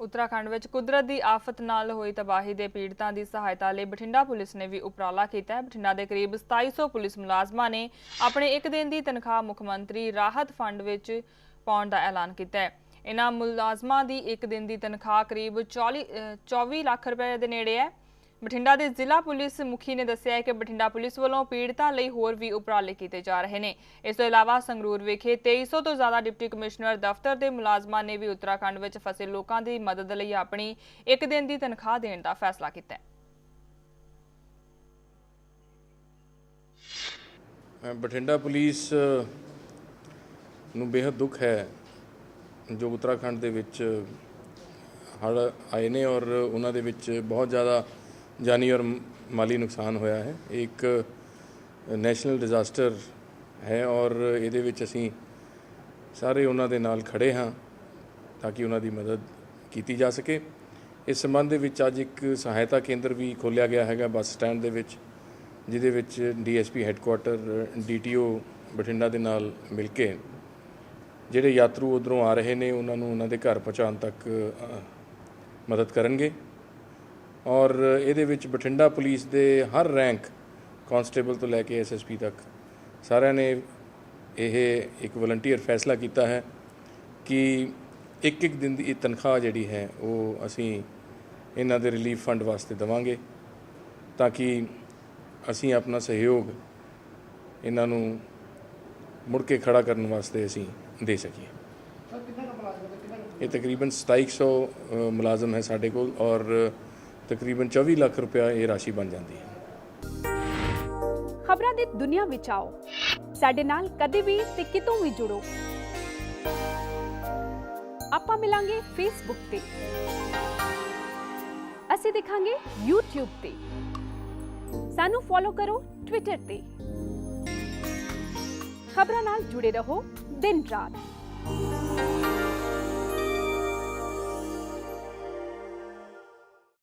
ਉੱਤਰਾਖੰਡ ਵਿੱਚ ਕੁਦਰਤ ਦੀ ਆਫਤ ਨਾਲ ਹੋਈ ਤਬਾਹੀ ਦੇ ਪੀੜਤਾਂ ਦੀ ਸਹਾਇਤਾ ਲਈ ਬਠਿੰਡਾ ਪੁਲਿਸ ਨੇ ਵੀ ਉਪਰਾਲਾ ਕੀਤਾ ਹੈ। ਬਠਿੰਡਾ ਦੇ ਕਰੀਬ 2700 ਪੁਲਿਸ ਮੁਲਾਜ਼ਮਾਂ ਨੇ ਆਪਣੇ ਇੱਕ ਦਿਨ ਦੀ ਤਨਖਾਹ ਮੁੱਖ ਮੰਤਰੀ ਰਾਹਤ ਫੰਡ ਵਿੱਚ ਪਾਉਣ ਦਾ ਐਲਾਨ ਕੀਤਾ ਹੈ। ਇਨ੍ਹਾਂ ਮੁਲਾਜ਼ਮਾਂ ਦੀ ਇੱਕ ਦਿਨ ਦੀ ਤਨਖਾਹ ਕਰੀਬ 40 ਅ, 24 ਲੱਖ ਰੁਪਏ ਦੇ ਨੇੜੇ ਹੈ। ਬਠਿੰਡਾ ਦੇ ਜ਼ਿਲ੍ਹਾ ਪੁਲਿਸ ਮੁਖੀ ਨੇ ਦੱਸਿਆ ਹੈ ਕਿ ਬਠਿੰਡਾ ਪੁਲਿਸ ਵੱਲੋਂ ਪੀੜਤਾਂ ਲਈ ਹੋਰ ਵੀ ਉਪਰਾਲੇ ਕੀਤੇ ਜਾ ਰਹੇ ਨੇ। ਇਸ ਤੋਂ ਇਲਾਵਾ ਸੰਗਰੂਰ ਵਿਖੇ 2300 ਤੋਂ ਜ਼ਿਆਦਾ ਡਿਪਟੀ ਕਮਿਸ਼ਨਰ ਦਫ਼ਤਰ ਦੇ ਮੁਲਾਜ਼ਮਾਂ ਨੇ ਵੀ ਉੱਤਰਾਖੰਡ ਵਿੱਚ ਫਸੇ ਲੋਕਾਂ ਦੀ ਮਦਦ ਲਈ ਆਪਣੀ ਇੱਕ ਦਿਨ ਦੀ ਤਨਖਾਹ ਦੇਣ ਦਾ ਫੈਸਲਾ ਕੀਤਾ ਹੈ। ਬਠਿੰਡਾ ਪੁਲਿਸ ਨੂੰ ਬੇहद ਦੁੱਖ ਹੈ ਜੋ ਉੱਤਰਾਖੰਡ ਦੇ ਵਿੱਚ ਹੜ ਆਏ ਨੇ ਔਰ ਉਹਨਾਂ ਦੇ ਵਿੱਚ ਬਹੁਤ ਜ਼ਿਆਦਾ ਜਾਨੀ ਔਰ ਮਾਲੀ ਨੁਕਸਾਨ ਹੋਇਆ ਹੈ। ਇਹ ਇੱਕ ਨੈਸ਼ਨਲ ਡਿਜ਼ਾਸਟਰ ਹੈ ਔਰ ਇਹਦੇ ਵਿੱਚ ਅਸੀਂ ਸਾਰੇ ਉਹਨਾਂ ਦੇ ਨਾਲ ਖੜੇ ਹਾਂ ਤਾਂ ਕਿ ਉਹਨਾਂ ਦੀ ਮਦਦ ਕੀਤੀ ਜਾ ਸਕੇ। ਇਸ ਸੰਬੰਧ ਦੇ ਵਿੱਚ ਅੱਜ ਇੱਕ ਸਹਾਇਤਾ ਕੇਂਦਰ ਵੀ ਖੋਲ੍ਹਿਆ ਗਿਆ ਹੈਗਾ ਬੱਸ ਸਟੈਂਡ ਦੇ ਵਿੱਚ, ਜਿਹਦੇ ਵਿੱਚ ਡੀਐਸਪੀ ਹੈੱਡਕੁਆਟਰ ਡੀਟੀਓ ਬਠਿੰਡਾ ਦੇ ਨਾਲ ਮਿਲ ਕੇ ਜਿਹੜੇ ਯਾਤਰੂ ਉਧਰੋਂ ਆ ਰਹੇ ਨੇ, ਉਹਨਾਂ ਨੂੰ ਉਹਨਾਂ ਦੇ ਘਰ ਪਹੁੰਚਾਉਣ ਤੱਕ ਮਦਦ ਕਰਨਗੇ। ਔਰ ਇਹਦੇ ਵਿੱਚ ਬਠਿੰਡਾ ਪੁਲਿਸ ਦੇ ਹਰ ਰੈਂਕ ਕਾਂਸਟੇਬਲ ਤੋਂ ਲੈ ਕੇ ਐਸਐਸਪੀ ਤੱਕ ਸਾਰਿਆਂ ਨੇ ਇਹ ਇੱਕ ਵਲੰਟੀਅਰ ਫੈਸਲਾ ਕੀਤਾ ਹੈ ਕਿ ਇੱਕ ਇੱਕ ਦਿਨ ਦੀ ਇਹ ਤਨਖਾਹ ਜਿਹੜੀ ਹੈ ਉਹ ਅਸੀਂ ਇਹਨਾਂ ਦੇ ਰਿਲੀਫ ਫੰਡ ਵਾਸਤੇ ਦੇਵਾਂਗੇ ਤਾਂ ਕਿ ਅਸੀਂ ਆਪਣਾ ਸਹਿਯੋਗ ਇਹਨਾਂ ਨੂੰ ਮੁੜ ਕੇ ਖੜਾ ਕਰਨ ਵਾਸਤੇ ਅਸੀਂ ਦੇ ਸਕੀਏ। ਇਹ ਤਕਰੀਬਨ 2700 ਅ, ਮੁਲਾਜ਼ਮ ਹੈ ਸਾਡੇ ਕੋਲ ਔਰ ਤਕਰੀਬਨ 24 ਲੱਖ ਰੁਪਇਆ ਇਹ ਰਾਸ਼ੀ ਬਣ ਜਾਂਦੀ ਹੈ ਖਬਰਾਂ ਦੀ ਦੁਨੀਆ ਵਿੱਚ ਆਓ ਸਾਡੇ ਨਾਲ ਕਦੇ ਵੀ ਤੇ ਕਿਤੋਂ ਵੀ ਜੁੜੋ ਆਪਾਂ ਮਿਲਾਂਗੇ ਫੇਸਬੁੱਕ ਤੇ ਅਸੀਂ ਦਿਖਾਂਗੇ YouTube ਤੇ ਸਾਨੂੰ ਫੋਲੋ ਕਰੋ Twitter ਤੇ ਖਬਰਾਂ ਨਾਲ ਜੁੜੇ ਰਹੋ ਦਿਨ ਰਾਤ